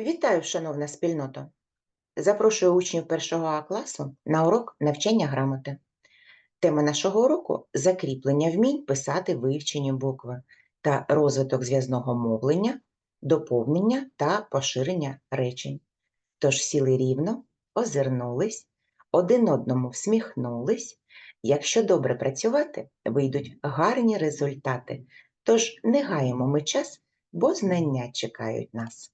Вітаю, шановна спільнота! Запрошую учнів першого А класу на урок навчання грамоти. Тема нашого уроку закріплення вмінь писати вивчені букви та розвиток зв'язного мовлення, доповнення та поширення речень. Тож сіли рівно, озирнулись, один одному всміхнулись. Якщо добре працювати, вийдуть гарні результати. Тож не гаємо ми час, бо знання чекають нас.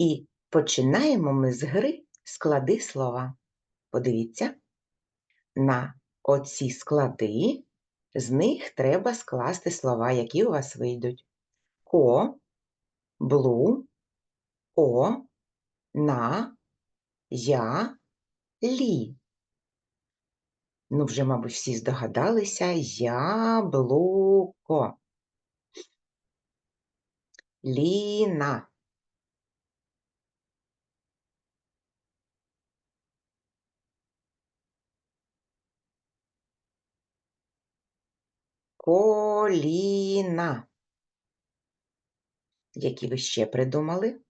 І починаємо ми з гри склади слова. Подивіться, на оці склади, з них треба скласти слова, які у вас вийдуть. Ко, блу, о, на, я, лі. Ну, вже, мабуть, всі здогадалися яблуко. Ліна. Коліна. Які ви ще придумали?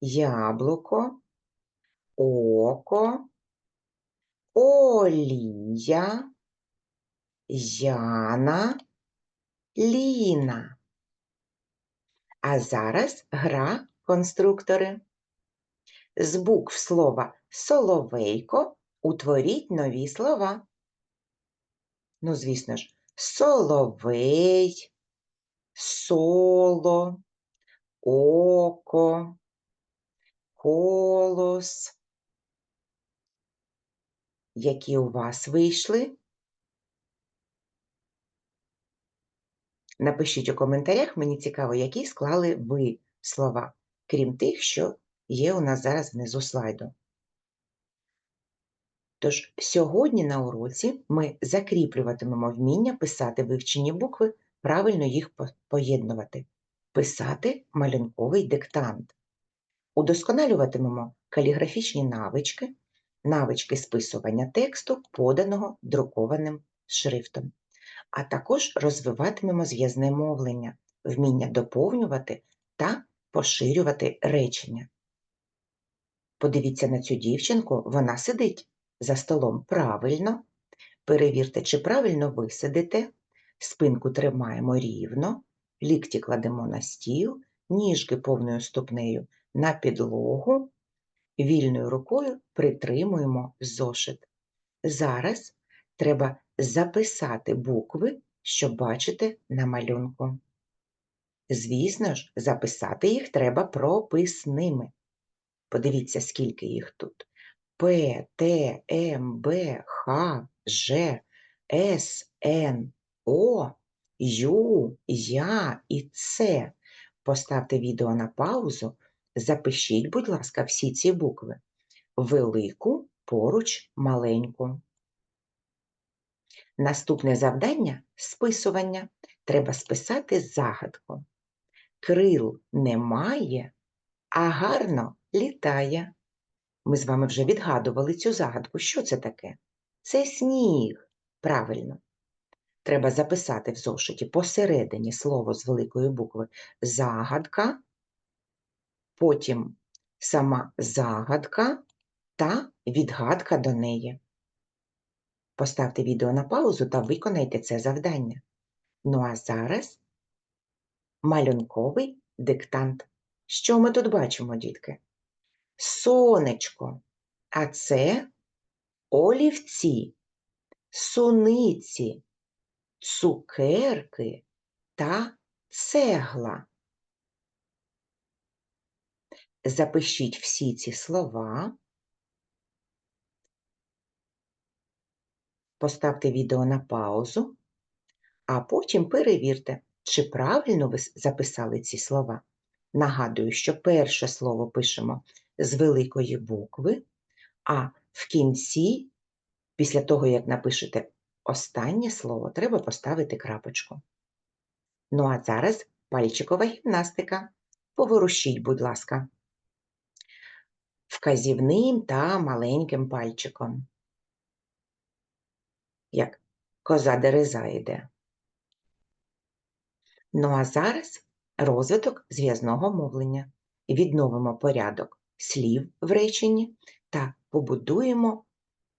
Яблуко, око, олія, Яна, Ліна. А зараз гра конструктори. З букв слова соловейко утворіть нові слова. Ну, звісно ж, соловей, соло, око, колос. Які у вас вийшли? Напишіть у коментарях, мені цікаво, які склали ви слова, крім тих, що є у нас зараз внизу слайду. Тож сьогодні на уроці ми закріплюватимемо вміння писати вивчені букви, правильно їх поєднувати, писати малюнковий диктант. Удосконалюватимемо каліграфічні навички, навички списування тексту, поданого друкованим шрифтом, а також розвиватимемо зв'язне мовлення, вміння доповнювати та поширювати речення. Подивіться на цю дівчинку, вона сидить за столом правильно. Перевірте, чи правильно ви сидите, спинку тримаємо рівно, лікті кладемо на стіл, ніжки повною ступнею на підлогу, вільною рукою притримуємо зошит. Зараз треба записати букви, що бачите на малюнку. Звісно ж, записати їх треба прописними. Подивіться, скільки їх тут. П, Т, М, Б, Х, Ж, С, Н, О, Ю, Я і Ц. Поставте відео на паузу, запишіть, будь ласка, всі ці букви. Велику поруч маленьку. Наступне завдання списування. Треба списати загадку. Крил немає, а гарно літає. Ми з вами вже відгадували цю загадку. Що це таке? Це сніг. Правильно. Треба записати в зошиті посередині слово з великої букви загадка, потім сама загадка та відгадка до неї. Поставте відео на паузу та виконайте це завдання. Ну а зараз малюнковий диктант. Що ми тут бачимо, дітки? Сонечко, а це олівці, суниці, цукерки та цегла. Запишіть всі ці слова, поставте відео на паузу, а потім перевірте, чи правильно ви записали ці слова. Нагадую, що перше слово пишемо з великої букви, а в кінці, після того, як напишете останнє слово, треба поставити крапочку. Ну, а зараз пальчикова гімнастика. Поворушіть, будь ласка, вказівним та маленьким пальчиком. Як коза дереза. Ну, а зараз розвиток зв'язного мовлення. відновимо порядок слів в реченні та побудуємо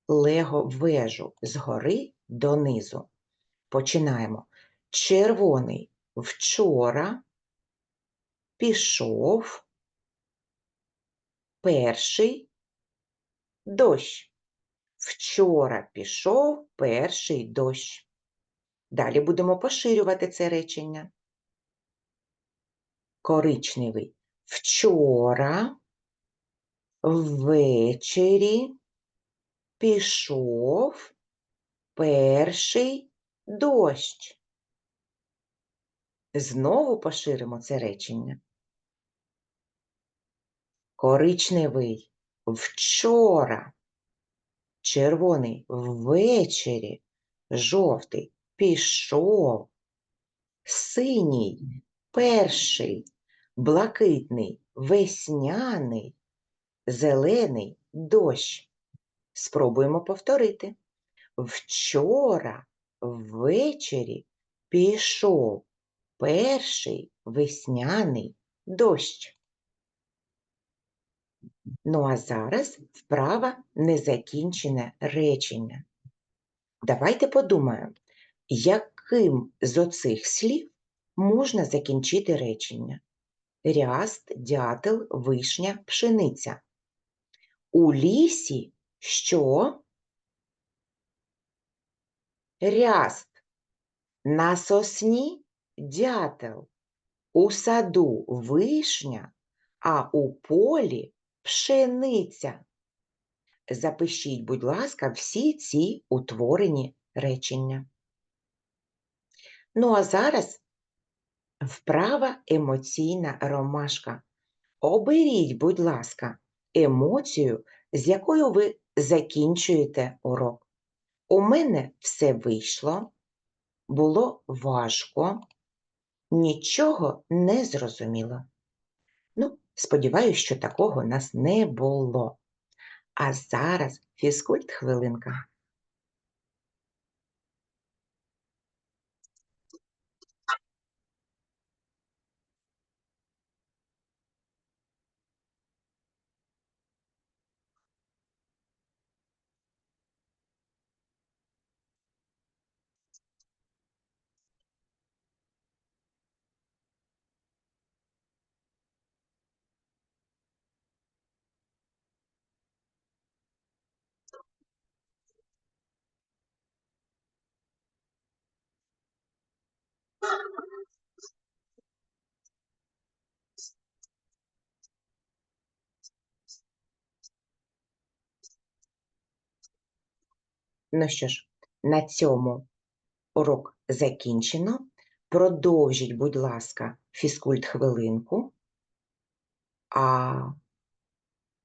лего-вежу згори донизу. Починаємо. Червоний вчора пішов перший дощ. Вчора пішов перший дощ. Далі будемо поширювати це речення. Коричневий. Вчора ввечері пішов перший дощ. Знову поширимо це речення. Коричневий вчора, червоний ввечері, жовтий пішов, синій перший, блакитний весняний, зелений дощ. Спробуємо повторити. Вчора ввечері пішов перший весняний дощ. Ну а зараз вправа незакінчене речення. Давайте подумаємо, яким з оцих слів можна закінчити речення? Ряст, дятел, вишня, пшениця. У лісі що? Ряст. На сосні дятел. У саду вишня, а у полі пшениця. Запишіть, будь ласка, всі ці утворені речення. Ну, а зараз вправа емоційна ромашка. Оберіть, будь ласка, емоцію, з якою ви закінчуєте урок. У мене все вийшло, було важко, нічого не зрозуміло. Ну, сподіваюся, що такого у нас не було. А зараз фізкульт хвилинка. Ну що ж, на цьому урок закінчено. Продовжіть, будь ласка, фізкульт хвилинку, а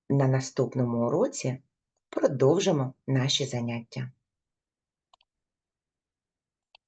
на наступному уроці продовжимо наші заняття.